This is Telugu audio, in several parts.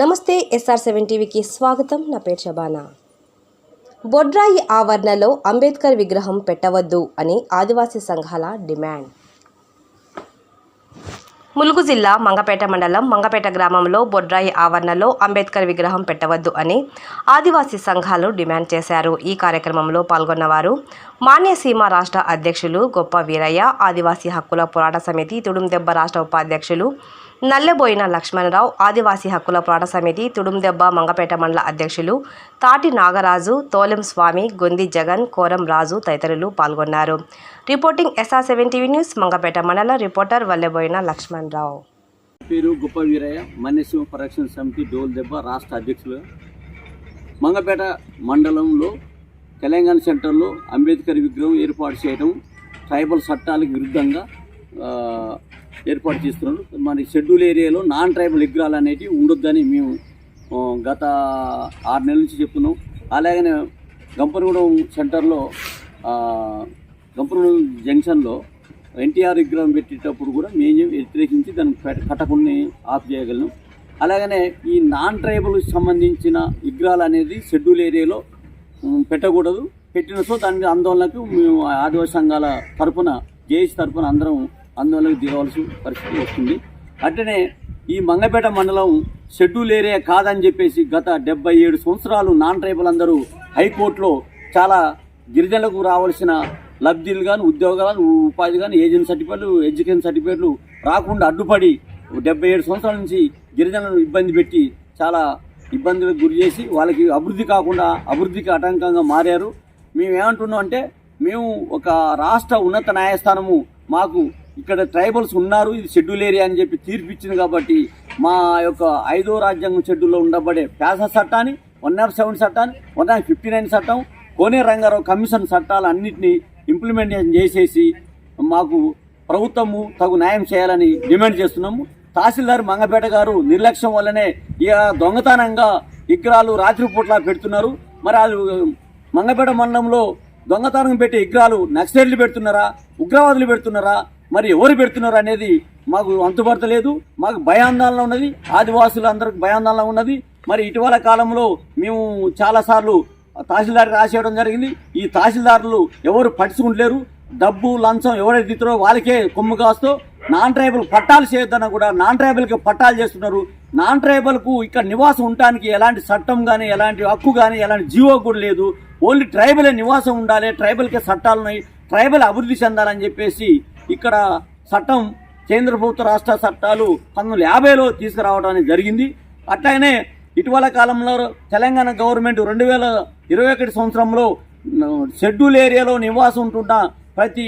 నమస్తే ఎస్ఆర్ సెవెన్ టీవీకి స్వాగతం. నా పేరు షబానా. బొడ్రాయి ఆవరణలో అంబేద్కర్ విగ్రహం పెట్టవద్దు అని ఆదివాసీ సంఘాల డిమాండ్. ములుగు జిల్లా మంగపేట మండలం మంగపేట గ్రామంలో బొడ్రాయి ఆవరణలో అంబేద్కర్ విగ్రహం పెట్టవద్దు అని ఆదివాసీ సంఘాలు డిమాండ్ చేశారు. ఈ కార్యక్రమంలో పాల్గొన్నవారు మాన్యసీమ రాష్ట్ర అధ్యక్షులు గొప్ప వీరయ్య ఆదివాసీ హక్కుల పోరాట సమితి తుడుందెబ్బ రాష్ట్ర ఉపాధ్యక్షులు నల్లెబోయిన లక్ష్మణరావు ఆదివాసీ హక్కుల పోరాట సమితి తుడుందెబ్బ మంగపేట మండల అధ్యక్షులు తాటి నాగరాజు తోలెం స్వామి గొంది జగన్ కోరం రాజు తదితరులు పాల్గొన్నారు. Reporting SR seven TV news Mangapeta మండల రిపోర్టర్ వల్లెబోయిన లక్ష్మణరావు. పేరు గొప్ప వీరయ్య మన్యసింహ పరిరక్షణ సమితి డోల్ దెబ్బ రాష్ట్ర అధ్యక్షులు. మంగపేట మండలంలో తెలంగాణ సెంటర్లో అంబేద్కర్ విగ్రహం ఏర్పాటు చేయడం ట్రైబల్ చట్టాలకు విరుద్ధంగా ఏర్పాటు చేస్తున్నారు. మరి షెడ్యూల్ ఏరియాలో నాన్ ట్రైబల్ విగ్రహాలు అనేవి ఉండొద్దని మేము గత ఆరు నెలల నుంచి చెప్తున్నాం. అలాగనే గంపనగూడెం సెంటర్లో గంపనగూడెం జంక్షన్లో ఎన్టీఆర్ విగ్రహం పెట్టేటప్పుడు కూడా మేము వ్యతిరేకించి దాన్ని కట్టకుండా ఆఫ్ చేయగలను అలాగనే ఈ నాన్ ట్రైబల్కి సంబంధించిన విగ్రహాలు అనేది షెడ్యూల్ ఏరియాలో పెట్టకూడదు. పెట్టిన సో దాని ఆందోళనకు మేము ఆదివాసీ సంఘాల తరఫున జేఏసీ తరఫున అందరం ఆందోళనకు దిగవలసిన పరిస్థితి వస్తుంది. అట్లనే ఈ మంగపేట మండలం షెడ్యూల్ ఏరియా కాదని చెప్పేసి గత డెబ్బై ఏడు సంవత్సరాలు నాన్ ట్రైబల్ అందరూ హైకోర్టులో చాలా గిరిజనులకు రావాల్సిన లబ్ధిలు కానీ ఉద్యోగాలు ఉపాధి కానీ ఏజెంట్ సర్టిఫికేట్లు ఎడ్యుకేషన్ సర్టిఫికేట్లు రాకుండా అడ్డుపడి డెబ్బై ఏడు సంవత్సరాల నుంచి గిరిజనులను ఇబ్బంది పెట్టి చాలా ఇబ్బందులకు గురి చేసి వాళ్ళకి అభివృద్ధి కాకుండా అభివృద్ధికి ఆటంకంగా మారారు. మేము ఏమంటున్నాం అంటే మేము ఒక రాష్ట్ర ఉన్నత న్యాయస్థానము మాకు ఇక్కడ ట్రైబల్స్ ఉన్నారు ఇది షెడ్యూల్ ఏరియా అని చెప్పి తీర్పు ఇచ్చింది కాబట్టి మా యొక్క ఐదో రాజ్యాంగం షెడ్యూల్లో ఉండబడే ప్యాస చట్టాన్ని వన్ నాట్ సెవెన్ చట్టాన్ని వన్ నాట్ ఫిఫ్టీ నైన్ చట్టం కోనే రంగారావు కమిషన్ చట్టాలు అన్నింటినీ ఇంప్లిమెంటేషన్ చేసేసి మాకు ప్రభుత్వము తగు న్యాయం చేయాలని డిమాండ్ చేస్తున్నాము. తహసీల్దార్ మంగపేట గారు నిర్లక్ష్యం వల్లనే ఇక దొంగతనంగా విగ్రహాలు రాత్రిపూట్ల పెడుతున్నారు. మరి వాళ్ళు మంగపేట మండలంలో దొంగతనం పెట్టే విగ్రహాలు నక్సలైట్లు పెడుతున్నారా ఉగ్రవాదులు పెడుతున్నారా మరి ఎవరు పెడుతున్నారు అనేది మాకు అంతుపడతలేదు మాకు భయాందోళన ఉన్నది ఆదివాసులందరికి భయాందోళన ఉన్నది. మరి ఇటీవల కాలంలో మేము చాలాసార్లు తహసీల్దార్ రాసేయడం జరిగింది. ఈ తహసీల్దారులు ఎవరు పట్టించుకుంటలేరు. డబ్బు లంచం ఎవరైతే ఇస్తారో వాళ్ళకే కొమ్ము కాస్తో నాన్ ట్రైబల్ పట్టాలు చేయొద్దన్న కూడా నాన్ ట్రైబల్కి పట్టాలు చేస్తున్నారు. నాన్ ట్రైబల్కు ఇక్కడ నివాసం ఉండటానికి ఎలాంటి చట్టం కానీ ఎలాంటి హక్కు కానీ ఎలాంటి జీవో కూడా లేదు. ఓన్లీ ట్రైబలే నివాసం ఉండాలి ట్రైబల్కే చట్టాలు ఉన్నాయి ట్రైబల్ అభివృద్ధి చెందాలని చెప్పేసి ఇక్కడ చట్టం కేంద్ర ప్రభుత్వ రాష్ట్ర చట్టాలు పంతొమ్మిది యాభైలో తీసుకురావడానికి జరిగింది. అట్లాగనే ఇటీవల కాలంలో తెలంగాణ గవర్నమెంట్ రెండు వేల ఇరవై ఒకటి సంవత్సరంలో షెడ్యూల్ ఏరియాలో నివాసం ఉంటున్న ప్రతి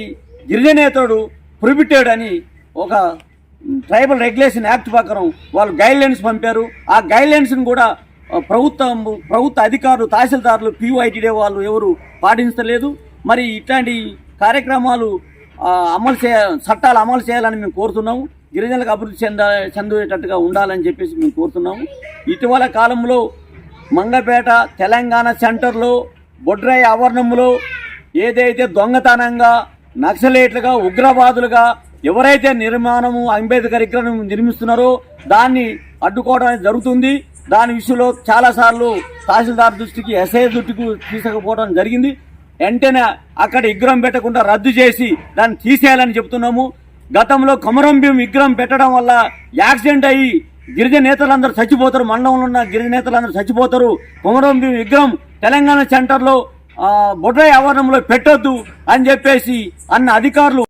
గిరిజనేతడు ప్రొహిబిటెడ్ అని ఒక ట్రైబల్ రెగ్యులేషన్ యాక్ట్ ప్రకారం వాళ్ళు గైడ్ లైన్స్ పంపారు. ఆ గైడ్ లైన్స్ని కూడా ప్రభుత్వం ప్రభుత్వ అధికారులు తహసీల్దారులు పీఓఐటీడే వాళ్ళు ఎవరు పాటించలేదు. మరి ఇట్లాంటి కార్యక్రమాలు అమలు చేయ చట్టాలు అమలు చేయాలని మేము కోరుతున్నాము. గిరిజనులకు అభివృద్ధి చెంద చెందేటట్టుగా ఉండాలని చెప్పేసి మేము కోరుతున్నాము. ఇటీవల కాలంలో మంగపేట తెలంగాణ సెంటర్లో బొడ్రాయి ఆవరణంలో ఏదైతే దొంగతనంగా నక్సలేట్లుగా ఉగ్రవాదులుగా ఎవరైతే నిర్మాణము అంబేద్కర్ విగ్రహం నిర్మిస్తున్నారో దాన్ని అడ్డుకోవడం అనేది జరుగుతుంది. దాని విషయంలో చాలాసార్లు తహసీల్దార్ దృష్టికి ఎస్ఐ దృష్టికి తీసుకుపోవడం జరిగింది. వెంటనే అక్కడ విగ్రహం పెట్టకుండా రద్దు చేసి దాన్ని తీసేయాలని చెప్తున్నాము. గతంలో కొమరంభీం విగ్రహం పెట్టడం వల్ల యాక్సిడెంట్ అయ్యి గిరిజన నేతలందరూ చచ్చిపోతారు మండలంలో ఉన్న గిరిజన నేతలందరూ చచ్చిపోతారు. కొమరంభీం విగ్రహం తెలంగాణ సెంటర్లో ఆ, బొడ్రాయి ఆవరణంలో పెట్టొద్దు అని చెప్పేసి అన్న అధికారులు